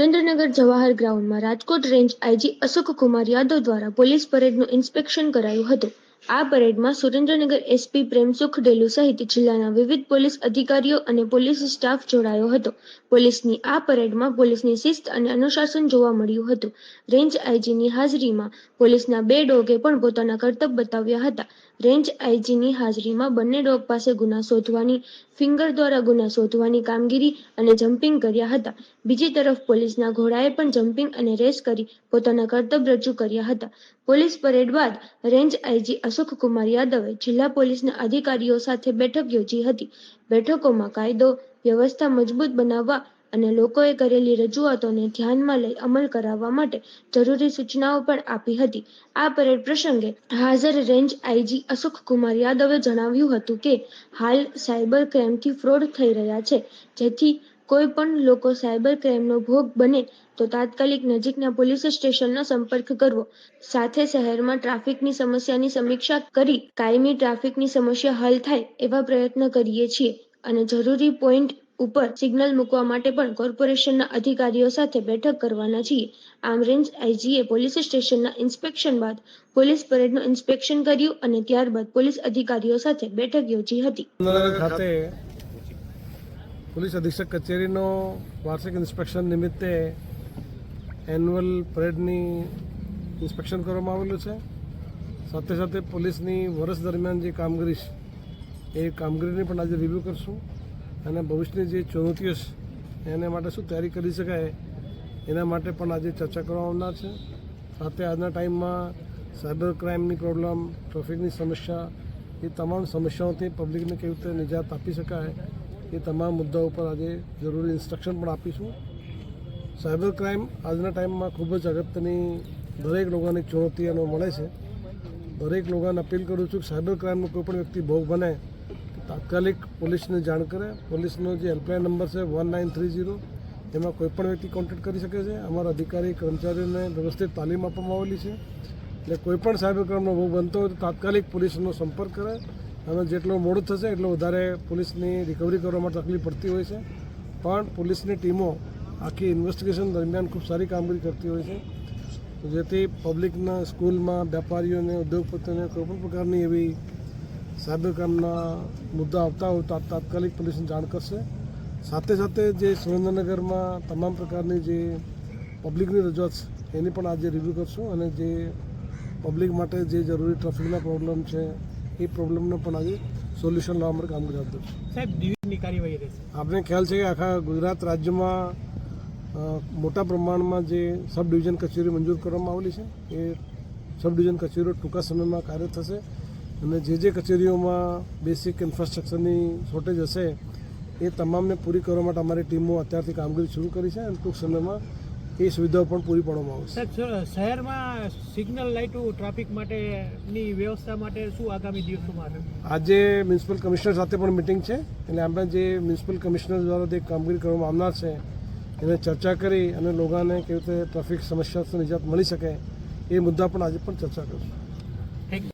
સુરેન્દ્રનગર જવાહર ગ્રાઉન્ડમાં Rajkot range IG Ashok Kumar Yadav દ્વારા police પરેડનું ઇન્સ્પેક્શન કરાયું હતું. આ પરેડમાં સુરેન્દ્રનગર એસપી પ્રેમસુખ ડેલુ સહિત જિલ્લાના વિવિધ પોલીસ અધિકારીઓ અને પોલીસ સ્ટાફ જોડાયો હતો. પોલીસની આ પરેડમાં પોલીસની શિસ્ત અને અનુશાસન જોવા મળ્યું હતું. રેન્જ આઈજીની હાજરીમાં પોલીસના બે ડોગે પણ પોતાના કર્તવ્ય બતાવ્યા હતા. રેન્જ આઈજીની હાજરીમાં બંને ડોગ પાસે ગુના શોધવાની, ફિંગર દ્વારા ગુના શોધવાની કામગીરી અને જમ્પિંગ કર્યા હતા. બીજી તરફ પોલીસના ઘોડાએ પણ જમ્પિંગ અને રેસ કરી પોતાના કરતબ રજૂ કર્યા હતા. પોલીસ પરેડ બાદ રેન્જ આઈજી અશોક કુમાર યાદવે જિલ્લા પોલીસના અધિકારીઓ સાથે બેઠક યોજી હતી. બેઠકોમાં કાયદો વ્યવસ્થા મજબૂત બનાવવા અને લોકોએ કરેલી રજૂઆતોને ધ્યાનમાં લઈ અમલ કરાવવા માટે જરૂરી સૂચનાઓ પણ આપી હતી. આ પરેડ પ્રસંગે હાજર રેન્જ આઈજી અશોક કુમાર યાદવે જણાવ્યું હતું કે, હાલ સાયબર ક્રાઇમથી ફ્રોડ થઈ રહ્યા છે, જેથી કોઈ પણ લોકો સાયબર ક્રાઇમનો ભોગ બને તો તાત્કાલિક નજીકના પોલીસ સ્ટેશનનો સંપર્ક કરવો. સાથે શહેરમાં ટ્રાફિકની સમસ્યાની સમીક્ષા કરી કાયમી ટ્રાફિકની સમસ્યા હલ થાય એવા પ્રયત્ન કરીએ છીએ અને જરૂરી પોઈન્ટ ઉપર સિગ્નલ મૂકવા માટે પણ કોર્પોરેશનના અધિકારીઓ સાથે બેઠક કરવાના છીએ. આમ રેન્જ આઈજીએ પોલીસ સ્ટેશનના ઇન્સ્પેક્શન બાદ પોલીસ પરેડનું ઇન્સ્પેક્શન કર્યું અને ત્યારબાદ પોલીસ અધિકારીઓ સાથે બેઠક યોજી હતી. પોલીસ અધિક્ષક કચેરીનો વાર્ષિક ઇન્સ્પેક્શન નિમિત્તે એન્યુઅલ પરેડની ઇન્સ્પેક્શન કરવામાં આવેલું છે. સાથે સાથે પોલીસની વર્ષ દરમિયાન જે કામગીરી છે, એ કામગીરીની પણ આજે રિવ્યૂ કરશું અને ભવિષ્યની જે ચુનૌતીઓ છે, એને માટે શું તૈયારી કરી શકાય, એના માટે પણ આજે ચર્ચા કરવામાં આવનાર છે. સાથે આજના ટાઈમમાં સાયબર ક્રાઇમની પ્રોબ્લેમ, ટ્રાફિકની સમસ્યા, એ તમામ સમસ્યાઓથી પબ્લિકને કેવી રીતે નિજાત આપી શકાય એ તમામ મુદ્દાઓ પર આજે જરૂરી ઇન્સ્ટ્રક્શન પણ આપીશું. સાયબર ક્રાઇમ આજના ટાઈમમાં ખૂબ જ અગત્યની દરેક લોકોની ચુનૌતી એનો મળે છે. દરેક લોકોને અપીલ કરું છું કે સાયબર ક્રાઇમનો કોઈ પણ વ્યક્તિ ભોગ બને તાત્કાલિક પોલીસને જાણ કરે. પોલીસનો જે હેલ્પલાઇન નંબર છે વન નાઇન થ્રી ઝીરો એમાં કોઈ પણ વ્યક્તિ કોન્ટેક્ટ કરી શકે છે. અમારા અધિકારી, કર્મચારીઓને વ્યવસ્થિત તાલીમ આપવામાં આવેલી છે. એટલે કોઈ પણ સાયબર ક્રાઇમનો ભોગ બનતો હોય તો તાત્કાલિક પોલીસનો સંપર્ક કરે. અને જેટલો મોડું થશે, એટલો વધારે પોલીસની રિકવરી કરવામાં તકલીફ પડતી હોય છે. પણ પોલીસની ટીમો આખી ઇન્વેસ્ટિગેશન દરમિયાન ખૂબ સારી કામગીરી કરતી હોય છે. જેથી પબ્લિકના સ્કૂલમાં વેપારીઓને, ઉદ્યોગપતિઓને કોઈપણ પ્રકારની એવી સાયબર ક્રાઇમના મુદ્દા આવતા હોય તો તાત્કાલિક પોલીસને જાણ કરશે. સાથે સાથે જે સુરેન્દ્રનગરમાં તમામ પ્રકારની જે પબ્લિકની રજૂઆત છે, એની પણ આજે રિવ્યૂ કરશું અને જે પબ્લિક માટે જે જરૂરી ટ્રાફિકના પ્રોબ્લેમ છે એ પ્રોબ્લેમને પણ આજે સોલ્યુશન લાવવા માટે હાથ ધરશું સાહેબ ડિવિઝનની કાર્યવાહી રહેશે આપણે ખ્યાલ છે કે આખા ગુજરાત રાજ્યમાં મોટા પ્રમાણમાં જે સબ ડિવિઝન કચેરી મંજૂર કરવામાં આવેલી છે એ સબ ડિવિઝન કચેરીઓ ટૂંકા સમયમાં કાર્ય થશે અને જે જે કચેરીઓમાં બેસિક ઇન્ફ્રાસ્ટ્રક્ચરની શોર્ટેજ હશે એ તમામને પૂરી કરવા માટે અમારી ટીમો અત્યારથી કામગીરી શરૂ કરી છે અને ટૂંક સમયમાં એ સુવિધાઓ પણ પૂરી પાડવામાં આવશે. શહેરમાં સિગ્નલ લાઇટો ટ્રાફિક માટેની વ્યવસ્થા માટે શું આગામી દિવસોમાં આજે મ્યુનિસિપલ કમિશનર સાથે પણ મિટિંગ છે એટલે આપણે જે મ્યુનિસિપલ કમિશનર દ્વારા જે કામગીરી કરવામાં આવનાર છે એને ચર્ચા કરી અને લોકોને કેવી રીતે ટ્રાફિક સમસ્યાથી નિજાત મળી શકે એ મુદ્દા પણ આજે પણ ચર્ચા કરશું. Thank you